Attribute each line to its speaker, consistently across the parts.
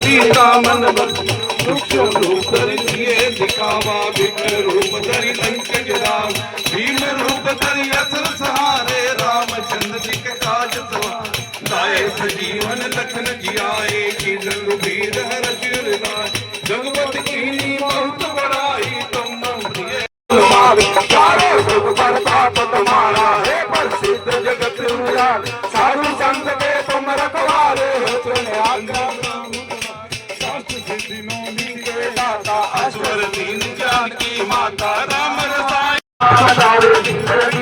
Speaker 1: ਸੀਤਾ ਮਨ ਦੁਖ ਰੂਪ ਧਰਿਏ ਦਿਖਾਵਾ ਵਿਕ ਰੂਪ ਧਰਿ ਲੰਕ ਜਰਾ ਭੀਮ ਰੂਪ ਧਰਿ ਅਸਰ ਸਹਾ
Speaker 2: ਰਖਵਾਲ ਸਾਧੂ ਸੰਤ ਦੇ ਤੁਮ ਰਖਵਾਲ ਚੁਣਿਆ
Speaker 3: ਨਾਮ ਸਾਸਤ ਸਿੱਧੀ ਨੋ
Speaker 2: ਨੀਏ ਦਾਤਾ ਅਸ਼ਵਰ ਦੀਨ ਜਾਨ ਕੀ ਮਾਤਾ
Speaker 4: ਰਾਮ ਰਸਾਇ ਦਾਵੇ ਦੀ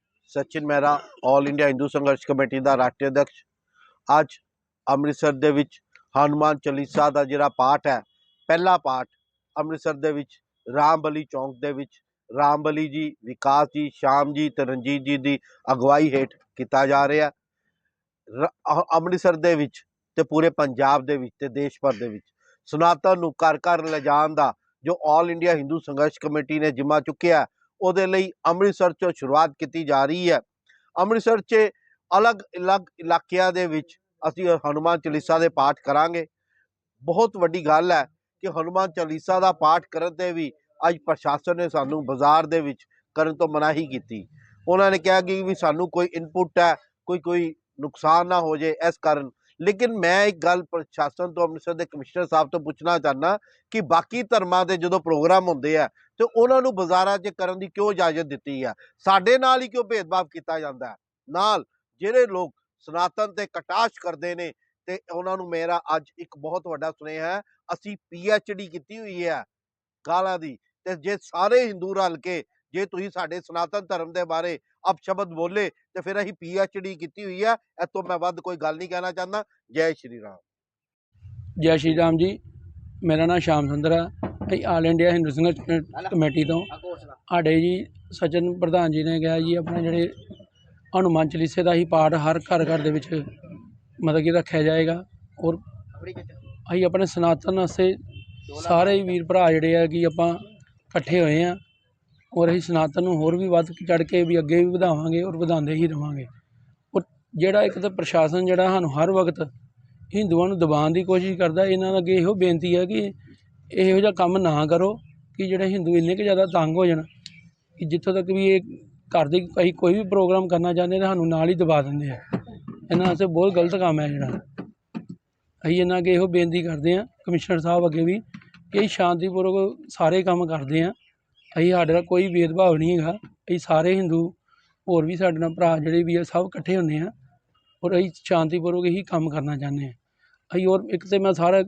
Speaker 4: Sachin Mehra all India Hindu Sangharsh committee ਦਾ ਰਾਸ਼ਟਰੀ ਅਧਿਕਸ਼ ਅੱਜ ਅੰਮ੍ਰਿਤਸਰ ਦੇ ਵਿੱਚ ਹਨੂਮਾਨ ਚਾਲੀਸਾ ਦਾ ਜਿਹੜਾ ਪਾਠ ਹੈ ਪਹਿਲਾ ਪਾਠ ਅੰਮ੍ਰਿਤਸਰ ਦੇ ਵਿੱਚ ਰਾਮ ਬਲੀ ਚੌਂਕ ਦੇ ਵਿੱਚ ਰਾਮ ਬਲੀ ਜੀ ਵਿਕਾਸ ਜੀ ਸ਼ਾਮ ਜੀ ਤੇ ਰਣਜੀਤ ਜੀ ਦੀ ਅਗਵਾਈ ਹੇਠ ਕੀਤਾ ਜਾ ਰਿਹਾ ਅੰਮ੍ਰਿਤਸਰ ਦੇ ਵਿੱਚ ਤੇ ਪੂਰੇ ਪੰਜਾਬ ਦੇ ਵਿੱਚ ਤੇ ਦੇਸ਼ ਭਰ ਦੇ ਵਿੱਚ ਸਨਾਤਨ ਨੂੰ ਘਰ ਘਰ ਲਿਜਾਣ ਦਾ ਜੋ ਆਲ ਇੰਡੀਆ ਹਿੰਦੂ ਸੰਘਰਸ਼ ਕਮੇਟੀ ਨੇ ਜਿੰਮਾ ਚੁੱਕਿਆ ਉਹਦੇ ਲਈ ਅੰਮ੍ਰਿਤਸਰ ਤੋਂ ਸ਼ੁਰੂਆਤ ਕੀਤੀ ਜਾ ਰਹੀ ਹੈ। ਅੰਮ੍ਰਿਤਸਰ 'ਚ ਅਲੱਗ-ਅਲੱਗ ਇਲਾਕਿਆਂ ਦੇ ਵਿੱਚ ਅਸੀਂ ਹਨੂਮਾਨ ਚਾਲੀਸਾ ਦੇ ਪਾਠ ਕਰਾਂਗੇ। ਬਹੁਤ ਵੱਡੀ ਗੱਲ ਹੈ ਕਿ ਹਨੂਮਾਨ ਚਾਲੀਸਾ ਦਾ ਪਾਠ ਕਰਨ ਤੇ ਵੀ ਅੱਜ ਪ੍ਰਸ਼ਾਸਨ ਨੇ ਸਾਨੂੰ ਬਾਜ਼ਾਰ ਦੇ ਵਿੱਚ ਕਰਨ ਤੋਂ ਮਨਾਹੀ ਕੀਤੀ। ਉਹਨਾਂ ਨੇ ਕਿਹਾ ਕਿ ਵੀ ਸਾਨੂੰ ਕੋਈ ਇਨਪੁਟ ਹੈ ਕੋਈ ਕੋਈ ਨੁਕਸਾਨ ਨਾ ਹੋ ਜਾਏ ਇਸ ਕਾਰਨ ਲੇਕਿਨ ਮੈਂ ਇੱਕ ਗੱਲ ਪ੍ਰਸ਼ਾਸਨ ਤੋਂ, ਅੰਮ੍ਰਿਤਸਰ ਦੇ ਕਮਿਸ਼ਨਰ ਸਾਹਿਬ ਤੋਂ ਪੁੱਛਣਾ ਚਾਹੁੰਦਾ ਕਿ ਬਾਕੀ ਧਰਮਾਂ ਦੇ ਜਦੋਂ ਪ੍ਰੋਗਰਾਮ ਹੁੰਦੇ ਆ, ਤੇ ਉਹਨਾਂ ਨੂੰ ਬਾਜ਼ਾਰਾਂ 'ਚ ਕਰਨ ਦੀ ਕਿਉਂ ਇਜਾਜ਼ਤ ਦਿੱਤੀ ਹੈ ਸਾਡੇ ਨਾਲ ਹੀ ਕਿਉਂ ਭੇਦਭਾਵ ਕੀਤਾ ਜਾਂਦਾ ਹੈ? ਨਾਲ ਜਿਹੜੇ ਲੋਕ ਸਨਾਤਨ ਤੇ ਕਟਾਸ਼ ਕਰਦੇ ਨੇ, ਤੇ ਉਹਨਾਂ ਨੂੰ ਮੇਰਾ ਅੱਜ ਇੱਕ ਬਹੁਤ ਵੱਡਾ ਸੁਨੇਹਾ ਹੈ, ਅਸੀਂ ਡੀ ਕੀਤੀ ਹੋਈ ਹੈ ਗਾਲਾਂ ਦੀ, ਤੇ ਜੇ ਸਾਰੇ ਹਿੰਦੂ ਰਲ ਕੇ ਜੇ ਤੁਸੀਂ ਸਾਡੇ ਸਨਾਤਨ ਧਰਮ ਦੇ ਬਾਰੇ ਅਪਸ਼ਬਦ ਬੋਲੇ ਤੇ ਫਿਰ ਅਸੀਂ ਡੀ ਕੀਤੀ ਹੋਈ ਹੈ ਇਹ ਤੋਂ ਮੈਂ ਵੱਧ ਕੋਈ ਗੱਲ ਨਹੀਂ ਕਹਿਣਾ ਚਾਹੁੰਦਾ। ਜੈ ਸ਼੍ਰੀ ਰਾਮ।
Speaker 5: ਜੈ ਸ਼੍ਰੀ ਰਾਮ ਜੀ। ਮੇਰਾ ਨਾਮ ਸ਼ਾਮ ਸੁੰਦਰ ਹੈ ਅਸੀਂ ਆਲ ਇੰਡੀਆ ਹਿੰਦੂ ਸੰਘਰਸ਼ ਕਮੇ- ਕਮੇਟੀ ਤੋਂ। ਸਾਡੇ ਜੀ ਸਚਨ ਪ੍ਰਧਾਨ ਜੀ ਨੇ ਕਿਹਾ ਜੀ ਆਪਣੇ ਜਿਹੜੇ ਹਨੂੰਮਾਨ ਚਾਲੀਸੇ ਦਾ ਹੀ ਪਾਠ ਹਰ ਘਰ ਘਰ ਦੇ ਵਿੱਚ ਮਤਲਬ ਕਿ ਰੱਖਿਆ ਜਾਏਗਾ। ਔਰ ਅਸੀਂ ਆਪਣੇ ਸਨਾਤਨ ਵਾਸਤੇ ਸਾਰੇ ਹੀ ਵੀਰ ਭਰਾ ਜਿਹੜੇ ਆ ਕਿ ਆਪਾਂ ਇਕੱਠੇ ਹੋਏ ਆ। ਔਰ ਅਸੀਂ ਸਨਾਤਨ ਨੂੰ ਹੋਰ ਵੀ ਵੱਧ ਚੜ੍ਹ ਕੇ ਵੀ ਅੱਗੇ ਵੀ ਵਧਾਵਾਂਗੇ ਔਰ ਵਧਾਉਂਦੇ ਹੀ ਰਵਾਂਗੇ। ਔਰ ਜਿਹੜਾ ਇੱਕ ਤਾਂ ਪ੍ਰਸ਼ਾਸਨ ਜਿਹੜਾ ਸਾਨੂੰ ਹਰ ਵਕਤ ਹਿੰਦੂਆਂ ਨੂੰ ਦਬਾਉਣ ਦੀ ਕੋਸ਼ਿਸ਼ ਕਰਦਾ, ਇਹਨਾਂ ਅੱਗੇ ਇਹੋ ਬੇਨਤੀ ਹੈ ਕਿ ਇਹੋ ਜਿਹਾ ਕੰਮ ਨਾ ਕਰੋ ਕਿ ਜਿਹੜੇ ਹਿੰਦੂ ਇੰਨੇ ਕੁ ਜ਼ਿਆਦਾ ਤੰਗ ਹੋ ਜਾਣ ਕਿ ਜਿੱਥੋਂ ਤੱਕ ਵੀ ਇਹ ਘਰ ਦੇ ਅਸੀਂ ਕੋਈ ਵੀ ਪ੍ਰੋਗਰਾਮ ਕਰਨਾ ਚਾਹੁੰਦੇ ਤਾਂ ਸਾਨੂੰ ਨਾਲ ਹੀ ਦਬਾ ਦਿੰਦੇ ਆ। ਇਹਨਾਂ ਵਾਸਤੇ ਬਹੁਤ ਗਲਤ ਕੰਮ ਹੈ ਜਿਹੜਾ। ਅਸੀਂ ਇਹਨਾਂ ਅੱਗੇ ਇਹੋ ਬੇਨਤੀ ਕਰਦੇ ਆ ਕਮਿਸ਼ਨਰ ਸਾਹਿਬ ਅੱਗੇ ਵੀ ਕਿ ਅਸੀਂ ਸ਼ਾਂਤੀਪੂਰਵਕ ਸਾਰੇ ਕੰਮ ਕਰਦੇ ਆ ਅਸੀਂ ਸਾਡੇ ਨਾਲ ਕੋਈ ਭੇਦਭਾਵ ਨਹੀਂ ਹੈਗਾ। ਅਸੀਂ ਸਾਰੇ ਹਿੰਦੂ, ਹੋਰ ਵੀ ਸਾਡੇ ਨਾਲ ਭਰਾ ਜਿਹੜੇ ਵੀ ਆ, ਸਭ ਇਕੱਠੇ ਹੁੰਦੇ ਹਾਂ ਔਰ ਅਸੀਂ ਸ਼ਾਂਤੀਪੂਰਵਕ ਹੀ ਕੰਮ ਕਰਨਾ ਚਾਹੁੰਦੇ ਹਾਂ ਅਸੀਂ ਔਰ ਇੱਕ ਤਾਂ ਮੈਂ ਸਾਰਾ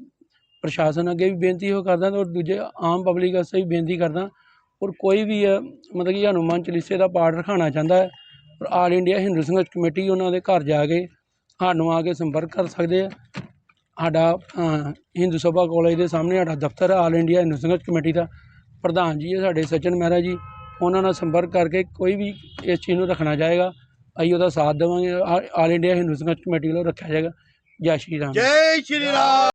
Speaker 5: ਪ੍ਰਸ਼ਾਸਨ ਅੱਗੇ ਵੀ ਬੇਨਤੀ ਉਹ ਕਰਦਾ ਔਰ ਦੂਜੇ ਆਮ ਪਬਲਿਕ ਵਾਸਤੇ ਵੀ ਬੇਨਤੀ ਕਰਦਾ। ਔਰ ਕੋਈ ਵੀ ਆ, ਮਤਲਬ ਕਿ ਹਨੂੰਮਾਨ ਚਾਲੀਸੇ ਦਾ ਪਾਠ ਰਖਾਉਣਾ ਚਾਹੁੰਦਾ ਹੈ, ਔਰ ਆਲ ਇੰਡੀਆ ਹਿੰਦੂ ਸੰਘਰਸ਼ ਕਮੇਟੀ ਉਹਨਾਂ ਦੇ ਘਰ ਜਾ ਕੇ ਸਾਨੂੰ ਆ ਕੇ ਸੰਪਰਕ ਕਰ ਸਕਦੇ ਆ। ਸਾਡਾ ਹਿੰਦੂ ਸਭਾ ਕਾਲਜ ਦੇ ਸਾਹਮਣੇ ਸਾਡਾ ਦਫ਼ਤਰ ਹੈ ਆਲ ਇੰਡੀਆ ਹਿੰਦੂ ਸੰਘਰਸ਼ ਕਮੇਟੀ ਦਾ। ਪ੍ਰਧਾਨ ਜੀ ਹੈ ਸਾਡੇ ਸਚਨ ਮਹਿਰਾ ਜੀ, ਉਹਨਾਂ ਨਾਲ ਸੰਪਰਕ ਕਰਕੇ ਕੋਈ ਵੀ ਇਸ ਚੀਜ਼ ਨੂੰ ਰੱਖਣਾ ਚਾਹੇਗਾ, ਅਸੀਂ ਉਹਦਾ ਸਾਥ ਦੇਵਾਂਗੇ। ਆ- ਆਲ ਇੰਡੀਆ ਹਿੰਦੂ ਸੰਘਰਸ਼ ਕਮੇਟੀ ਵੱਲੋਂ ਰੱਖਿਆ ਜਾਏਗਾ। ਜੈ ਸ਼੍ਰੀ ਰਾਮ।
Speaker 4: ਜੈ ਸ਼੍ਰੀ ਰਾਮ।